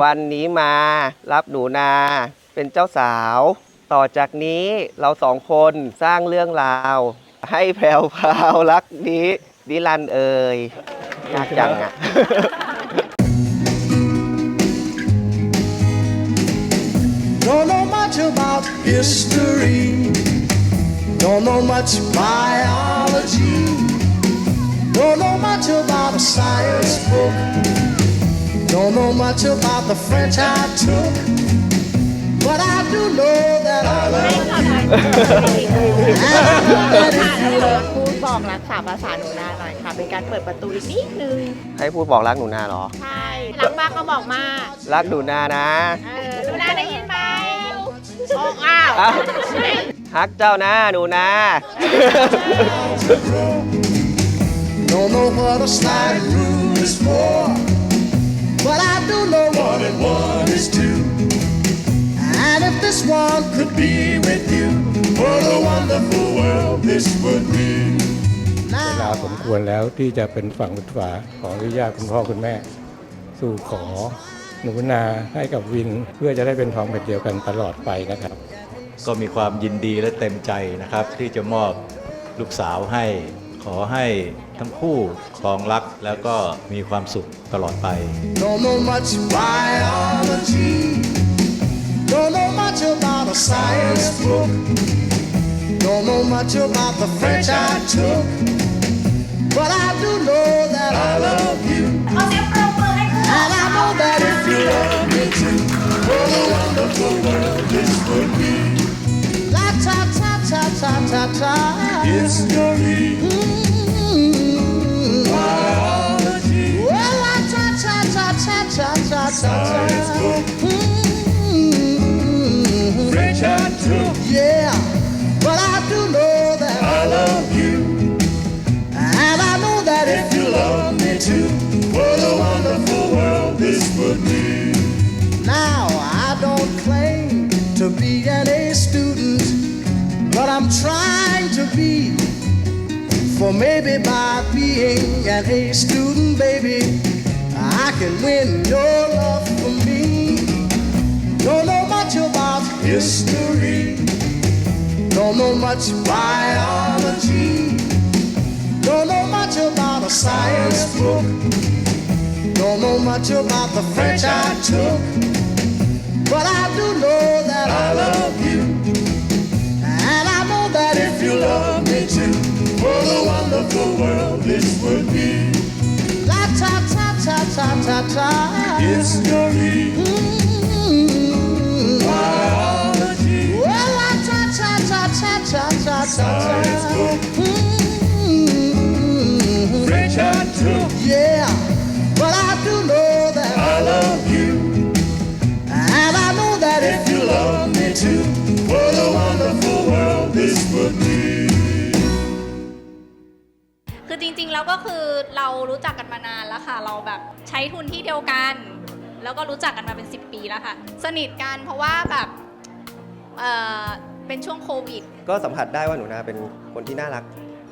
วันนี้มารับหนูนา เป็นเจ้าสาว ต่อจากนี้เราสองคนสร้างเรื่องราว ให้แพรวพราวรักนี้นิรันเอ่ยยากจังอะ Don't know much about history. Don't know much biology. Don't know much about a science book. Don't know much about the French I took. But I do know that I love you. And I know that if you พูดบอกรักษาภาษาหนูนาหน่อยค่ะ เป็นการเปิดประตูอีกนิดนึง ให้พูดบอกรักหนูนาเหรอ ใช่ รักมากก็บอกมากรักหนูนานะเออหนูนาได้ยินไหมโอ้อ้าวอ้าวฮักเจ้านะหนูนา Don't know what a slide rule is for, but I do know one and one is two. And if this one could be with you, what a wonderful world this would be. เวลาสมควรแล้วที่จะเป็นฝั่งเป็นฝาของอนุญาตคุณพ่อคุณแม่ สู่ขอหนูนาให้กับวินเพื่อจะได้เป็นทองเป็นเดียวกันตลอดไปนะครับ ก็มีความยินดีและเต็มใจนะครับ ที่จะมอบลูกสาวให้ ขอให้ทั้งคู่ครองรักแล้วก็มีความสุขตลอดไป Don't know much biology. Don't know much about a science book. Don't know much about the French I took. It's your History. Biology. Well, I Yeah. I'm trying to be. For maybe by being an A student, baby, I can win your love for me. Don't know much about history, don't know much biology, don't know much about a science book, don't know much about the French I took. But I do know History. Mm-hmm. Biology. Well, I cha cha cha cha cha cha Science book. Mm-hmm. French I took. Yeah. But I do know that I love you. And I know that if you love me too. ก็คือเรารู้จักกันมานานแล้วค่ะ เราแบบใช้ทุนที่เดียวกัน แล้วก็รู้จักกันมาเป็น 10 ปีแล้วค่ะ สนิทกันเพราะว่าแบบเอ่อเป็นช่วงโควิด ก็สัมผัสได้ว่าหนูนาเป็นคนที่น่ารัก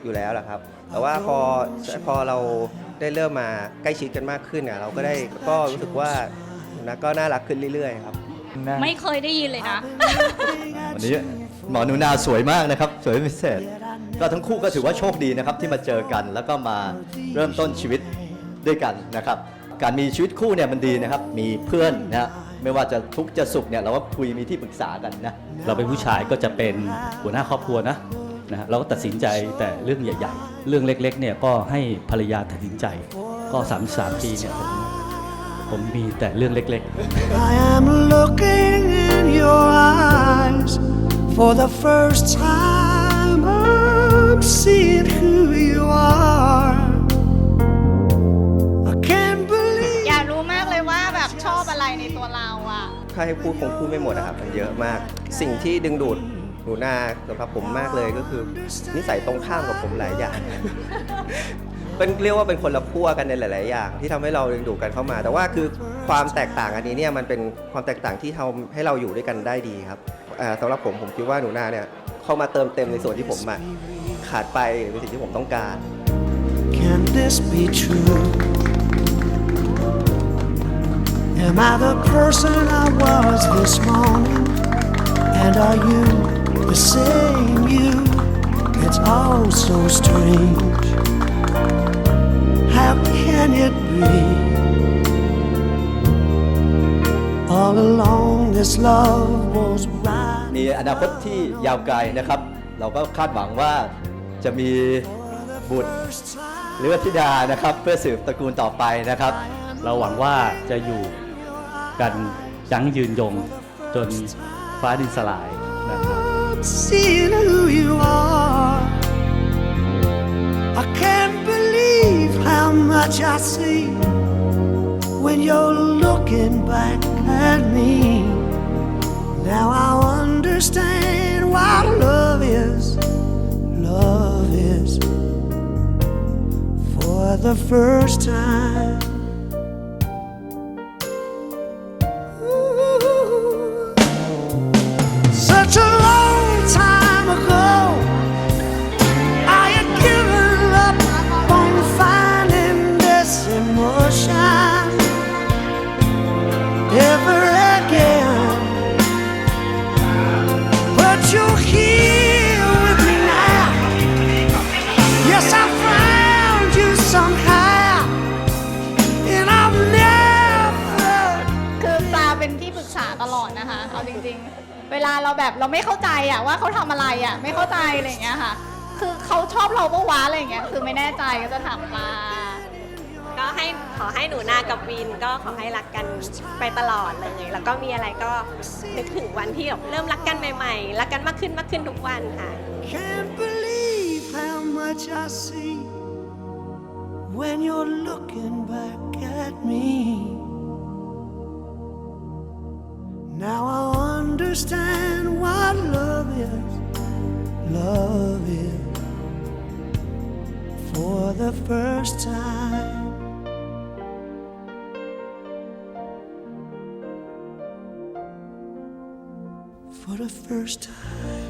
อยู่แล้วแหละครับ แต่ว่าพอพอเราได้เริ่มมาใกล้ชิดกันมากขึ้นเนี่ยเราก็ได้ก็รู้สึกว่าหนูนาก็น่ารักขึ้นเรื่อยๆครับ ไม่เคยได้ยินเลยนะ วันนี้หมอหนูนาสวยมากนะครับ สวยเป็นพิเศษ ก็ทั้งคู่ก็ถือว่าโชคดีนะครับที่มาเจอกันแล้วก็มาเริ่มต้นชีวิตด้วยกันนะครับ การมีชีวิตคู่เนี่ยมันดีนะครับ มีเพื่อนนะไม่ว่าจะทุกข์จะสุขเนี่ยเราก็คุยมีที่ปรึกษากันนะ เราเป็นผู้ชายก็จะเป็นหัวหน้าครอบครัวนะนะฮะเราก็ตัดสินใจแต่เรื่องใหญ่ๆ เรื่องเล็กๆเนี่ยก็ให้ภรรยาตัดสินใจ ก็33ปีเนี่ยผมผมมีแต่เรื่องเล็กๆ I am looking in your eyes for the first time. I'm seeing who you are. I can't believe. อยากรู้มากเลยว่าแบบชอบอะไรในตัวเราอะ ถ้าให้พูดคงพูดไม่หมดนะครับ มันเยอะมาก สิ่งที่ดึงดูดหนูนาสำหรับผมมากเลยก็คือ นิสัยตรงข้ามกับผมหลายอย่าง เป็นเรียกว่าเป็นคนละขั้วกันในหลาย ๆ อย่าง ที่ทำให้เราดึงดูดกันเข้ามา แต่ว่าคือความแตกต่างอันนี้เนี่ยมันเป็นความแตกต่างที่ทำให้เราอยู่ด้วยกันได้ดีครับอ่าสำหรับผมผมคิดว่าหนูนาเนี่ยเข้ามาเติมเต็มในส่วนที่ผมอะ ขาดไปหรือเป็นสิ่งที่ผมต้องการ Can this be true? Am I the person I was this morning? And are you the same you? It's all so strange. How can it be? All along, this love was right. มีอนาคตที่ยาวไกลนะครับ เราก็คาดหวังว่า จะมีบุตรหรือว่าธิดานะครับ เพื่อสืบตระกูลต่อไปนะครับ เราหวังว่าจะอยู่กันยั้งยืนยงจนฟ้าดินสลายนะครับ seeing who you are. I can't believe how much I see when you're looking back at me. Now I the first time. Such a long time ago, I had given up on finding this emotion ever again. But you're here ริงๆเวลาเราแบบเราไม่เข้าใจอะว่าเขาทำอะไรอะไม่เข้าใจอะไรอย่างเงี้ยค่ะ คือเขาชอบเราปะวะอะไรอย่างเงี้ยคือไม่แน่ใจก็จะถามปลาก็ให้ขอให้หนูนากับวินก็ขอให้รักกันไปตลอดเลย แล้วก็มีอะไรก็นึกถึงวันที่แบบเริ่มรักกันใหม่ๆ รักกันมากขึ้นมากขึ้นทุกวันค่ะ Can't believe how much I see when you're looking back at me. Now I understand what love is. Love is for the first time. For the first time.